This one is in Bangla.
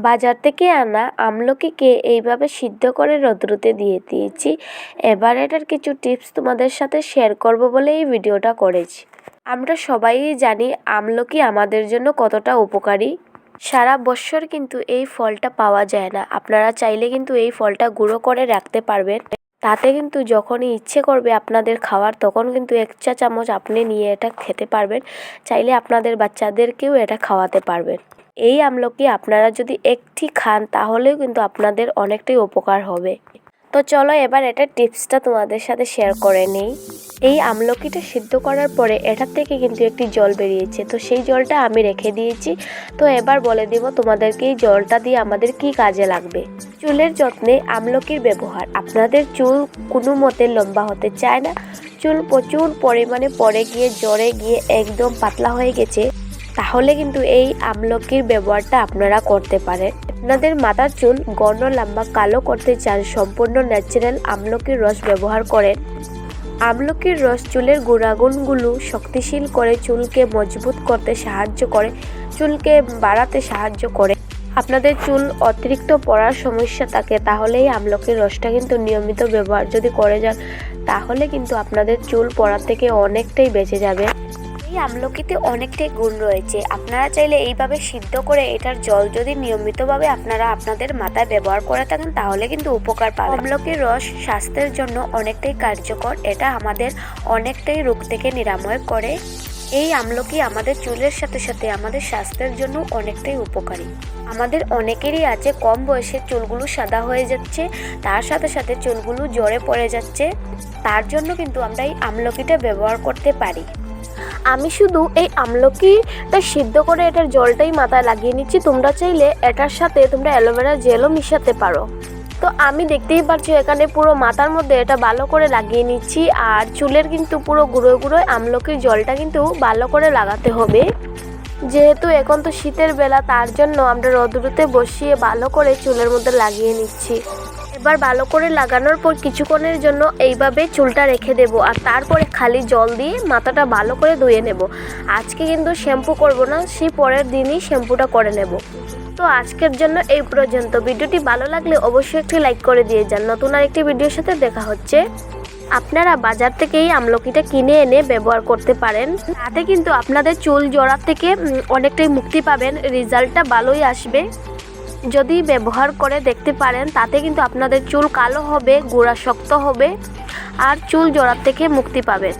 বাজার থেকে আনা আমলকিকে এইভাবে সিদ্ধ করে রোদ্রুতে দিয়ে দিয়েছি। এবার এটার কিছু টিপস তোমাদের সাথে শেয়ার করব বলে এই ভিডিওটা করেছি। আমরা সবাই জানি আমলকি আমাদের জন্য কতটা উপকারী। সারা বছর কিন্তু এই ফলটা পাওয়া যায় না। আপনারা চাইলে কিন্তু এই ফলটা গুঁড়ো করে রাখতে পারবেন। তাতে কিন্তু যখনই ইচ্ছে করবে আপনাদের খাওয়ার, তখন কিন্তু এক চা চামচ আপনি নিয়ে এটা খেতে পারবেন। চাইলে আপনাদের বাচ্চাদেরকেও এটা খাওয়াতে পারবেন। এই আমলকি আপনারা যদি একটি খান, তাহলেও কিন্তু আপনাদের অনেকটাই উপকার হবে। তো চলো এবার এটা টিপসটা তোমাদের সাথে শেয়ার করে নেই। এই আমলকিটা সিদ্ধ করার পরে এটার থেকে কিন্তু একটি জল বেরিয়েছে। তো সেই জলটা আমি রেখে দিয়েছি। তো এবার বলে দিব তোমাদেরকে এই জলটা দিয়ে আমাদের কি কাজে লাগবে। চুলের যত্নে আমলকির ব্যবহার। আপনাদের চুল কোনো মতে লম্বা হতে চায় না। চুল প্রচুর পরিমাণে পড়ে গিয়ে, জ্বরে গিয়ে একদম পাতলা হয়ে গেছে। তাহলে কিন্তু এই আমলকির ব্যবহারটা আপনারা করতে পারেন। আপনাদের মাথার চুল গণ লম্বা, কালো করতে চান, সম্পূর্ণ ন্যাচারাল আমলকির রস ব্যবহার করেন। আমলকির রস চুলের গুণাগুণগুলো শক্তিশীল করে চুলকে মজবুত করতে সাহায্য করে, চুলকে বাড়াতে সাহায্য করে। আপনাদের চুল অতিরিক্ত পড়ার সমস্যা থাকে, তাহলে এই আমলকির রসটা কিন্তু নিয়মিত ব্যবহার যদি করে যান, তাহলে কিন্তু আপনাদের চুল পড়া থেকে অনেকটাই বেঁচে যাবে। এই আমলকিতে অনেকটাই গুণ রয়েছে। আপনারা চাইলে এইভাবে সিদ্ধ করে এটার জল যদি নিয়মিতভাবে আপনারা আপনাদের মাথায় ব্যবহার করে থাকেন, তাহলে কিন্তু উপকার পাবেন। আমলকির রস স্বাস্থ্যের জন্য অনেকটাই কার্যকর। এটা আমাদের অনেকটাই রোগ থেকে নিরাময় করে। এই আমলকি আমাদের চুলের সাথে সাথে আমাদের স্বাস্থ্যের জন্য অনেকটাই উপকারী। আমাদের অনেকেরই আছে কম বয়সে চুলগুলো সাদা হয়ে যাচ্ছে, তার সাথে সাথে চুলগুলো জ্বরে পড়ে যাচ্ছে। তার জন্য কিন্তু আমরা এই আমলকিটা ব্যবহার করতে পারি। আমি শুধু এই আমলকিটা সিদ্ধ করে এটার জলটাই মাথায় লাগিয়ে নিচ্ছি। তোমরা চাইলে এটার সাথে তোমরা অ্যালোভেরা জেলও মিশাতে পারো। তো আমি দেখতেই পাচ্ছি এখানে পুরো মাথার মধ্যে এটা ভালো করে লাগিয়ে নিচ্ছি আর চুলের কিন্তু পুরো গুঁড়ো গুঁড়োয় আমলকির জলটা কিন্তু ভালো করে লাগাতে হবে। যেহেতু এখন তো শীতের বেলা, তার জন্য আমরা রোদ্রুতে বসিয়ে ভালো করে চুলের মধ্যে লাগিয়ে নিচ্ছি। এবার ভালো করে লাগানোর পর কিছুক্ষণের জন্য এইভাবে চুলটা রেখে দেব। আর তারপরে খালি জল দিয়ে মাথাটা ভালো করে ধুয়ে নেব। আজকে কিন্তু শ্যাম্পু করব না, সে পরের দিনই শ্যাম্পুটা করে নেব। তো আজকের জন্য এই পর্যন্ত। ভিডিওটি ভালো লাগলে অবশ্যই একটি লাইক করে দিয়ে যান। নতুন আরেকটি ভিডিওর সাথে দেখা হচ্ছে। আপনারা বাজার থেকে এই আমলকিটা কিনে এনে ব্যবহার করতে পারেন। তাতে কিন্তু আপনাদের চুল জড়ার থেকে অনেকটাই মুক্তি পাবেন। রেজাল্টটা ভালোই আসবে। যদি ব্যবহার করে দেখতে পারেন, তাতে কিন্তু আপনাদের চুল কালো হবে, গোড়া শক্ত হবে, আর চুল জড়ার থেকে মুক্তি পাবেন